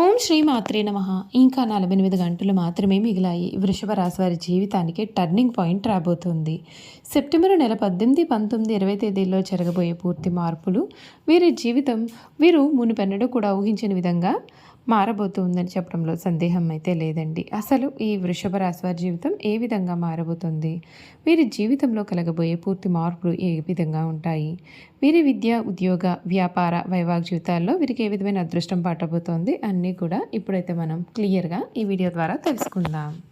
ఓం శ్రీ మాత్రే నమ. ఇంకా నలభై ఎనిమిది గంటలు మాత్రమే మిగిలాయి. వృషభ రాశి వారి జీవితానికి టర్నింగ్ పాయింట్ రాబోతుంది. సెప్టెంబర్ నెల పద్దెనిమిది పంతొమ్మిది ఇరవై తేదీల్లో జరగబోయే పూర్తి మార్పులు వీరి జీవితం వీరు మునుపెన్నడూ కూడా ఊహించిన విధంగా మారబోతుందని చెప్పడంలో సందేహం అయితే లేదండి. అసలు ఈ వృషభ రాశి వారి జీవితం ఏ విధంగా మారబోతుంది? వీరి జీవితంలో కలగబోయే పూర్తి మార్పులు ఏ విధంగా ఉంటాయి? వీరి విద్య ఉద్యోగ వ్యాపార వైవాహిక జీవితాల్లో వీరికి ఏ విధమైన అదృష్టం పట్టబోతోంది అని కూడా ఇప్పుడైతే మనం క్లియర్గా ఈ వీడియో ద్వారా తెలుసుకుందాం.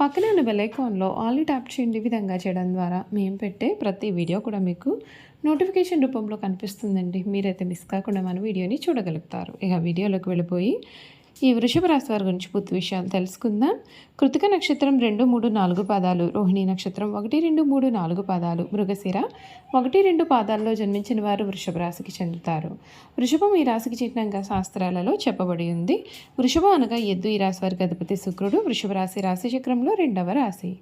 పక్కనే ఉన్న బెల్ఐకాన్లో ఆల్ని ట్యాప్ చేయండి విధంగా చేయడం ద్వారా మేము పెట్టే ప్రతి వీడియో కూడా మీకు నోటిఫికేషన్ రూపంలో కనిపిస్తుందండి. మీరైతే మిస్ కాకుండా మన వీడియోని చూడగలుగుతారు. ఇక వీడియోలోకి వెళ్ళిపోయి ఈ వృషభ రాశి వారి గురించి పూర్తి విషయాలు తెలుసుకుందాం. కృతిక నక్షత్రం రెండు మూడు నాలుగు పాదాలు. రోహిణి నక్షత్రం ఒకటి రెండు మూడు నాలుగు పాదాలు. మృగశిర ఒకటి రెండు పాదాల్లో జన్మించిన వారు వృషభ రాశికి చెందుతారు. వృషభం ఈ రాశికి చిహ్నంగా శాస్త్రాలలో చెప్పబడి ఉంది. వృషభం అనగా ఎద్దు ఈ రాశి వారికి అధిపతి శుక్రుడు. వృషభ రాశి రాశి చక్రంలో రెండవ రాశి.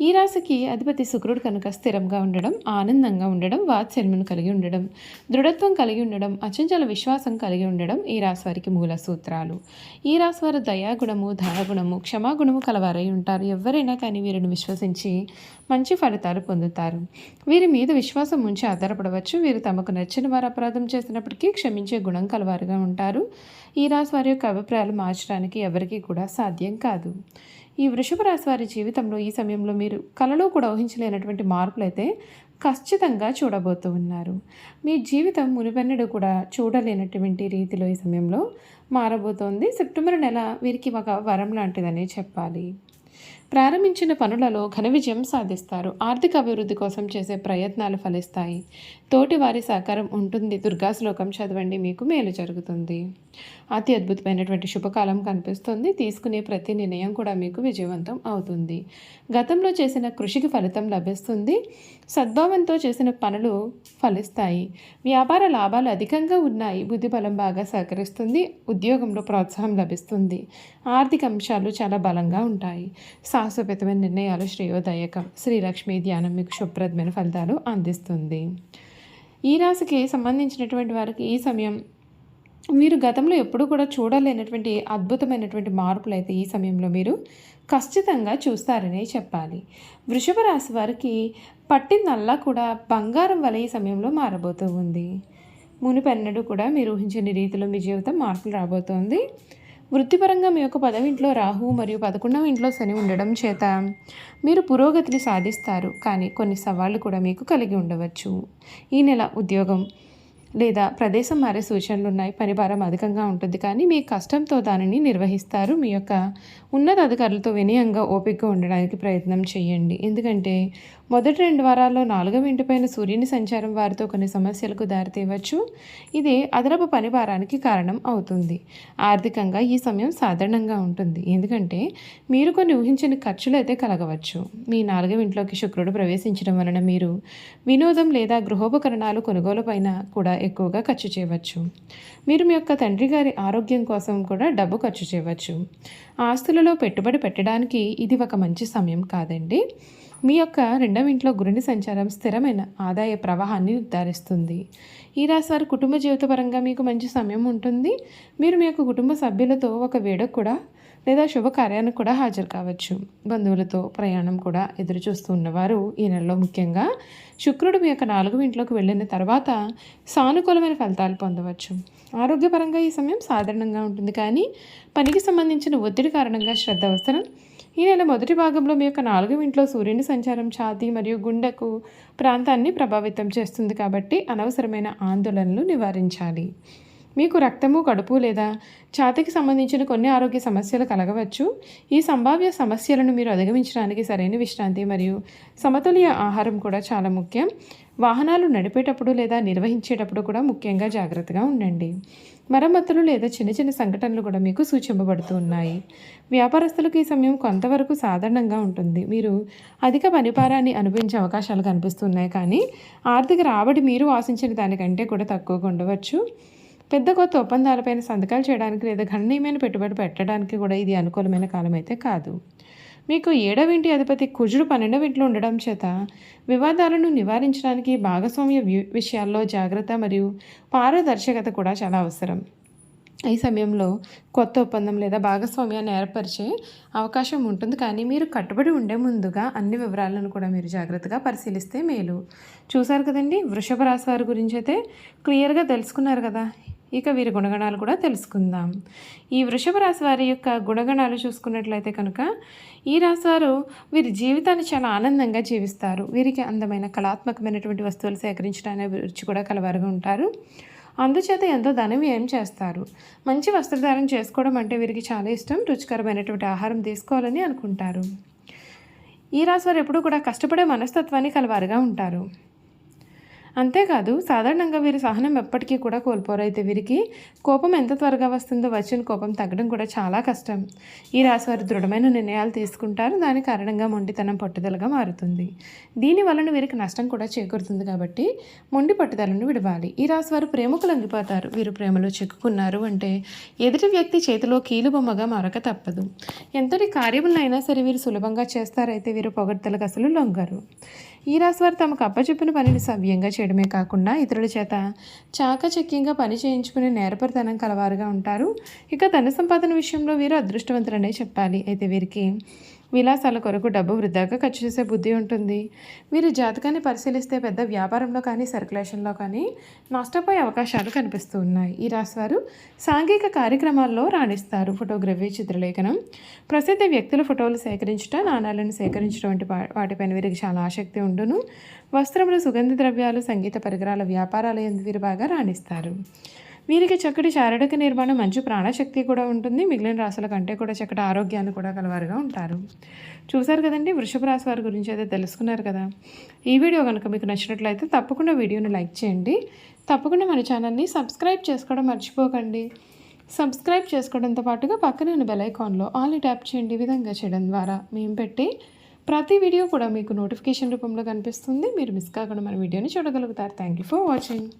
ఈ రాశికి అధిపతి శుక్రుడు కనుక స్థిరంగా ఉండడం ఆనందంగా ఉండడం వాత్సల్యమును కలిగి ఉండడం దృఢత్వం కలిగి ఉండడం అచంచల విశ్వాసం కలిగి ఉండడం ఈ రాశి వారికి మూల సూత్రాలు. ఈ రాశి వారు దయాగుణము దానగుణము క్షమాగుణము కలవారై ఉంటారు. ఎవరైనా కానీ వీరిని విశ్వసించి మంచి ఫలితాలు పొందుతారు. వీరి మీద విశ్వాసం ఉంచి ఆధారపడవచ్చు. వీరు తమకు నచ్చిన వారు అపరాధం చేసినప్పటికీ క్షమించే గుణం కలవారుగా ఉంటారు. ఈ రాశి వారి యొక్క అభిప్రాయాలు మార్చడానికి ఎవరికీ కూడా సాధ్యం కాదు. ఈ వృషభ రాశి వారి జీవితంలో ఈ సమయంలో మీరు కలలో కూడా ఊహించలేనటువంటి మార్పులైతే ఖచ్చితంగా చూడబోతూ ఉన్నారు. మీ జీవితం మునిపెన్నడు కూడా చూడలేనటువంటి రీతిలో ఈ సమయంలో మారబోతోంది. సెప్టెంబర్ నెల వీరికి ఒక వరం లాంటిదని చెప్పాలి. ప్రారంభించిన పనులలో ఘన విజయం సాధిస్తారు. ఆర్థిక అభివృద్ధి కోసం చేసే ప్రయత్నాలు ఫలిస్తాయి. తోటి వారి సహకారం ఉంటుంది. దుర్గా శ్లోకం చదవండి మీకు మేలు జరుగుతుంది. అతి అద్భుతమైనటువంటి శుభకాలం కనిపిస్తుంది. తీసుకునే ప్రతి నిర్ణయం కూడా మీకు విజయవంతం అవుతుంది. గతంలో చేసిన కృషికి ఫలితం లభిస్తుంది. సద్భావంతో చేసిన పనులు ఫలిస్తాయి. వ్యాపార లాభాలు అధికంగా ఉన్నాయి. బుద్ధి బలం బాగా సహకరిస్తుంది. ఉద్యోగంలో ప్రోత్సాహం లభిస్తుంది. ఆర్థిక అంశాలు చాలా బలంగా ఉంటాయి. సాహసోపేతమైన నిర్ణయాలు శ్రేయోదాయకం. శ్రీలక్ష్మి ధ్యానం మీకు శుభ్రదమైన ఫలితాలు అందిస్తుంది. ఈ రాశికి సంబంధించినటువంటి వారికి ఈ సమయం మీరు గతంలో ఎప్పుడూ కూడా చూడలేనటువంటి అద్భుతమైనటువంటి మార్పులు అయితే ఈ సమయంలో మీరు ఖచ్చితంగా చూస్తారనే చెప్పాలి. వృషభ రాశి వారికి పట్టిందల్లా కూడా బంగారం వలె ఈ సమయంలో మారబోతూ ఉంది. మునిపెన్నడూ కూడా మీరు ఊహించని రీతిలో మీ జీవితం మార్పులు రాబోతోంది. వృత్తిపరంగా మీ యొక్క పదవి ఇంట్లో రాహు మరియు పదకొండవ ఇంట్లో శని ఉండడం చేత మీరు పురోగతిని సాధిస్తారు. కానీ కొన్ని సవాళ్ళు కూడా మీకు కలిగి ఉండవచ్చు. ఈ నెల ఉద్యోగం లేదా ప్రదేశం మారే సూచనలు ఉన్నాయి. పనిభారం అధికంగా ఉంటుంది. కానీ మీ కష్టంతో దానిని నిర్వహిస్తారు. మీ యొక్క ఉన్నత అధికారులతో వినయంగా ఓపికగా ఉండడానికి ప్రయత్నం చేయండి. ఎందుకంటే మొదటి రెండు వారాల్లో నాలుగవ ఇంటిపైన సూర్యుని సంచారం వారితో కొన్ని సమస్యలకు దారితీయవచ్చు. ఇది అదనపు పని భారానికి కారణం అవుతుంది. ఆర్థికంగా ఈ సమయం సాధారణంగా ఉంటుంది. ఎందుకంటే మీరు కొన్ని ఊహించని ఖర్చులు అయితే కలగవచ్చు. మీ నాలుగవ ఇంట్లోకి శుక్రుడు ప్రవేశించడం వలన మీరు వినోదం లేదా గృహోపకరణాలు కొనుగోలు పైన కూడా ఎక్కువగా ఖర్చు చేయవచ్చు. మీరు మీ యొక్క తండ్రి గారి ఆరోగ్యం కోసం కూడా డబ్బు ఖర్చు చేయవచ్చు. ఆస్తులలో పెట్టుబడి పెట్టడానికి ఇది ఒక మంచి సమయం కాదండి. మీ యొక్క రెండవ ఇంట్లో గురుని సంచారం స్థిరమైన ఆదాయ ప్రవాహాన్ని నిర్ధారిస్తుంది. ఈ రాశి వారి కుటుంబ జీవితపరంగా మీకు మంచి సమయం ఉంటుంది. మీరు మీ యొక్క కుటుంబ సభ్యులతో ఒక వేడుకు కూడా లేదా శుభకార్యానికి కూడా హాజరు కావచ్చు. బంధువులతో ప్రయాణం కూడా ఎదురు చూస్తూ ఉన్నవారు ఈ నెలలో ముఖ్యంగా శుక్రుడు మీ యొక్క నాలుగు ఇంట్లోకి వెళ్ళిన తర్వాత సానుకూలమైన ఫలితాలు పొందవచ్చు. ఆరోగ్యపరంగా ఈ సమయం సాధారణంగా ఉంటుంది. కానీ పనికి సంబంధించిన ఒత్తిడి కారణంగా శ్రద్ధ అవసరం. ఈ నెల మొదటి భాగంలో మీ యొక్క నాలుగు ఇంట్లో సూర్యుని సంచారం ఛాతీ మరియు గుండెకు ప్రాంతాన్ని ప్రభావితం చేస్తుంది కాబట్టి అనవసరమైన ఆందోళనలు నివారించాలి. మీకు రక్తము కడుపు లేదా ఛాతీకి సంబంధించిన కొన్ని ఆరోగ్య సమస్యలు కలగవచ్చు. ఈ సంభావ్య సమస్యలను మీరు అధిగమించడానికి సరైన విశ్రాంతి మరియు సమతుల్య ఆహారం కూడా చాలా ముఖ్యం. వాహనాలు నడిపేటప్పుడు లేదా నిర్వహించేటప్పుడు కూడా ముఖ్యంగా జాగ్రత్తగా ఉండండి. మరమ్మతులు లేదా చిన్న చిన్న సంఘటనలు కూడా మీకు సూచింపబడుతూ ఉన్నాయి. వ్యాపారస్తులకు ఈ సమయం కొంతవరకు సాధారణంగా ఉంటుంది. మీరు అధిక పనిభారాన్ని అనుభవించే అవకాశాలు కనిపిస్తున్నాయి కానీ ఆర్థిక రాబడి మీరు ఆశించిన దానికంటే కూడా తక్కువగా ఉండవచ్చు. పెద్ద కొత్త ఒప్పందాలపైన సంతకాలు చేయడానికి లేదా గణనీయమైన పెట్టుబడి పెట్టడానికి కూడా ఇది అనుకూలమైన కాలం అయితే కాదు. మీకు ఏడవ ఇంటి అధిపతి కుజుడు పన్నెండవ ఇంట్లో ఉండడం చేత వివాదాలను నివారించడానికి భాగస్వామ్య వి- విషయాల్లో జాగ్రత్త మరియు పారదర్శకత కూడా చాలా అవసరం. ఈ సమయంలో కొత్త ఒప్పందం లేదా భాగస్వామ్యాన్ని ఏర్పరిచే అవకాశం ఉంటుంది. కానీ మీరు కట్టుబడి ఉండే ముందుగా అన్ని వివరాలను కూడా మీరు జాగ్రత్తగా పరిశీలిస్తే మేలు. చూసారు కదండి? వృషభ రాశి వారి గురించి అయితే క్లియర్గా తెలుసుకున్నారు కదా? ఇక వీరి గుణగణాలు కూడా తెలుసుకుందాం. ఈ వృషభ రాశి వారి యొక్క గుణగణాలు చూసుకున్నట్లయితే కనుక ఈ రాశి వారు వీరి జీవితాన్ని చాలా ఆనందంగా జీవిస్తారు. వీరికి అందమైన కళాత్మకమైనటువంటి వస్తువులు సేకరించడానికి రుచి కూడా కలవారుగా ఉంటారు. అందుచేత ఎంతో ధన వ్యయం చేస్తారు. మంచి వస్త్రధారణ చేసుకోవడం అంటే వీరికి చాలా ఇష్టం. రుచికరమైనటువంటి ఆహారం తీసుకోవాలని అనుకుంటారు. ఈ రాశి వారు ఎప్పుడూ కూడా కష్టపడే మనస్తత్వాన్ని కలవారుగా ఉంటారు. అంతేకాదు సాధారణంగా వీరి సహనం ఎప్పటికీ కూడా కోల్పోరు. అయితే వీరికి కోపం ఎంత త్వరగా వస్తుందో వచ్చిన కోపం తగ్గడం కూడా చాలా కష్టం. ఈ రాశి వారు దృఢమైన నిర్ణయాలు తీసుకుంటారు. దాని కారణంగా మొండితనం పట్టుదలగా మారుతుంది. దీని వలన వీరికి నష్టం కూడా చేకూరుతుంది కాబట్టి మొండి పట్టుదలను విడవాలి. ఈ రాశి వారు ప్రేమకు అందిపోతారు వీరు ప్రేమలో చిక్కుకున్నారు అంటే ఎదుటి వ్యక్తి చేతిలో కీలుబొమ్మగా మారక తప్పదు. ఎంతటి కార్యములైనా సరే వీరు సులభంగా చేస్తారైతే వీరు పొగడ్తలకు అసలు లొంగరు. ఈ రాశి వారు తమకు అప్పచెప్పిన పనిని సవ్యంగా చేయడమే కాకుండా ఇతరుల చేత చాకచక్యంగా పని చేయించుకునే నేరపరితనం కలవారుగా ఉంటారు. ఇక ధన సంపాదన విషయంలో వీరు అదృష్టవంతులనే చెప్పాలి. అయితే వీరికి విలాసాల కొరకు డబ్బు వృద్ధాగా ఖర్చు చేసే బుద్ధి ఉంటుంది. వీరి జాతకాన్ని పరిశీలిస్తే పెద్ద వ్యాపారంలో కానీ సర్క్యులేషన్లో కానీ నష్టపోయే అవకాశాలు కనిపిస్తూ ఉన్నాయి. ఈ రాశివారు సాంఘిక కార్యక్రమాల్లో రాణిస్తారు. ఫోటోగ్రఫీ చిత్రలేఖనం ప్రసిద్ధ వ్యక్తుల ఫోటోలు సేకరించడం నాణాలను సేకరించడం వంటి వా- వాటిపైన వీరికి చాలా ఆసక్తి ఉండును. వస్త్రములు సుగంధ ద్రవ్యాలు సంగీత పరికరాల వ్యాపారాలు ఎందు వీరు బాగా రాణిస్తారు. వీరికి చక్కటి శారీరక నిర్మాణం మంచి ప్రాణశక్తి కూడా ఉంటుంది. మిగిలిన రాసుల కంటే కూడా చక్కటి ఆరోగ్యాన్ని కూడా కలవారుగా ఉంటారు. చూసారు కదండి? వృషభ రాశి వారి గురించి అయితే తెలుసుకున్నారు కదా. ఈ వీడియో కనుక మీకు నచ్చినట్లయితే తప్పకుండా వీడియోని లైక్ చేయండి. తప్పకుండా మన ఛానల్ని సబ్స్క్రైబ్ చేసుకోవడం మర్చిపోకండి. సబ్స్క్రైబ్ చేసుకోవడంతో పాటుగా పక్కనే ఉన్న బెల్ ఐకాన్లో ఆల్ ట్యాప్ చేయండి. ఈ విధంగా చేయడం ద్వారా మేము పెట్టి ప్రతి వీడియో కూడా మీకు నోటిఫికేషన్ రూపంలో కనిపిస్తుంది. మీరు మిస్ కాకుండా మన వీడియోని చూడగలుగుతారు. Thank you for watching.